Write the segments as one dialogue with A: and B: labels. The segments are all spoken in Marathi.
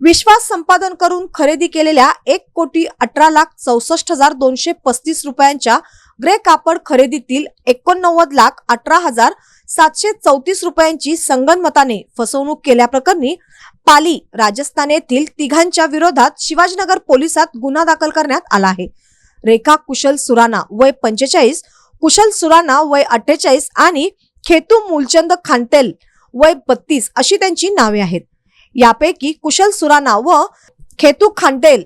A: विश्वास संपादन करून खरेदी केलेल्या एक कोटी अठरा लाख चौसष्ट हजार दोनशे पस्तीस रुपयांच्या ग्रे कापड खरेदीतील एकोणनव्वद लाख अठरा हजार सातशे चौतीस रुपयांची संगनमताने फसवणूक केल्याप्रकरणी पाली राजस्थान येथील तिघांच्या विरोधात शिवाजीनगर पोलिसात गुन्हा दाखल करण्यात आला आहे. रेखा कुशल सुराना वय पंचेचाळीस कुशल सुराना वय अठ्ठेचाळीस आणि खेतू मूलचंद खांतेल वय बत्तीस अशी त्यांची नावे आहेत. यापैकी कुशल सुराना व खेतू खांडेल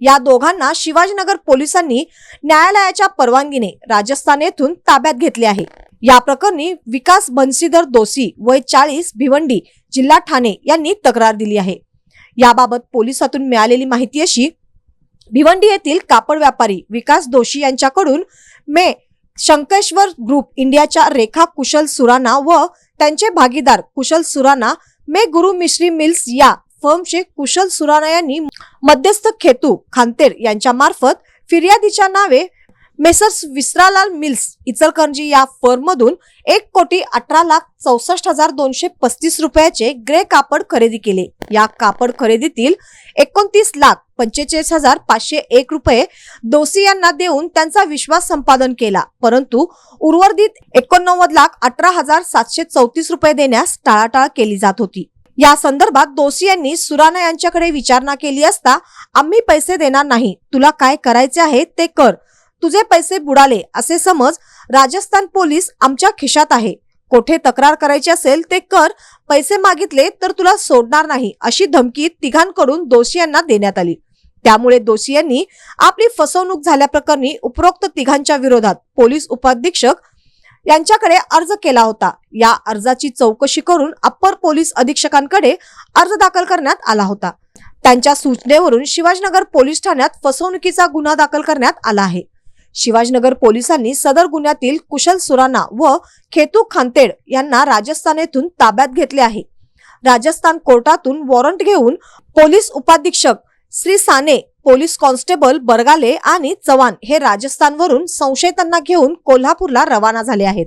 A: या दोघांना शिवाजीनगर पोलिसांनी न्यायालयाच्या परवानगीने राजस्थान येथून ताब्यात घेतले आहे. या प्रकरणी विकास बन्सीधर दोशी वय चाळीस भिवंडी जिल्हा ठाणे यांनी तक्रार दिली आहे. याबाबत पोलिसातून मिळालेली माहिती अशी भिवंडी येथील कापड व्यापारी विकास दोशी यांच्याकडून मे शंकेश्वर ग्रुप इंडियाच्या रेखा कुशल सुराना व त्यांचे भागीदार कुशल सुराना मे गुरु मिश्री मिल्स या फर्मचे कुशल सुराना यांनी मध्यस्थ खेतू खांतेर यांच्या मार्फत फिर्यादीच्या नावे मेसर्स विस्रालाल मिल्स इचलकरंजी या फर्ममधून एक कोटी अठरा लाख चौसष्ट हजार दोनशे पस्तीस रुपयाचे ग्रे कापड खरेदी केले. या कापड खरेदीतील एकोणतीस लाख पंचेचाळीस हजार पाचशे एक रुपये दोसी यांना देऊन त्यांचा विश्वास संपादन केला. परंतु उर्वरित एकोणनव्वद लाख अठरा हजार सातशे चौतीस रुपये देण्यास टाळाटाळ केली जात होती. या संदर्भात दोषी यांनी सुराणा यांच्याकडे विचारणा केली असता आम्ही पैसे देणार नाही. तुला काय करायचे आहे ते कर. तुझे पैसे बुडाले असे समज राजस्थान पोलीस आमच्या खिशात आहे. कोठे तक्रार करायची असेल ते कर पैसे मागितले तर तुला सोडणार नाही अशी धमकी तिघांकडून दोषी यांना देण्यात आली. त्यामुळे दोषी यांनी आपली फसवणूक झाल्याप्रकरणी उपरोक्त तिघांच्या विरोधात पोलीस उपाधीक्षक यांच्याकडे अर्ज केला होता. या अर्जाची चौकशी करून अप्पर पोलीस अधीक्षकांकडे अर्ज दाखल करण्यात आला होता. त्यांच्या सूचनेवरून शिवाजीनगर पोलीस ठाण्यात फसवणुकीचा गुन्हा दाखल करण्यात आला आहे. शिवाजीनगर पोलिसांनी सदर गुन्ह्यातील कुशल सुराना व खेतू खांतेड यांना राजस्थान येथून ताब्यात घेतले आहे. राजस्थान कोर्टातून वॉरंट घेऊन पोलीस उपाधीक्षक श्री साने पोलीस कॉन्स्टेबल बरगाले आणि चव्हाण हे राजस्थानवरून संशयितांना घेऊन कोल्हापूरला रवाना झाले आहेत.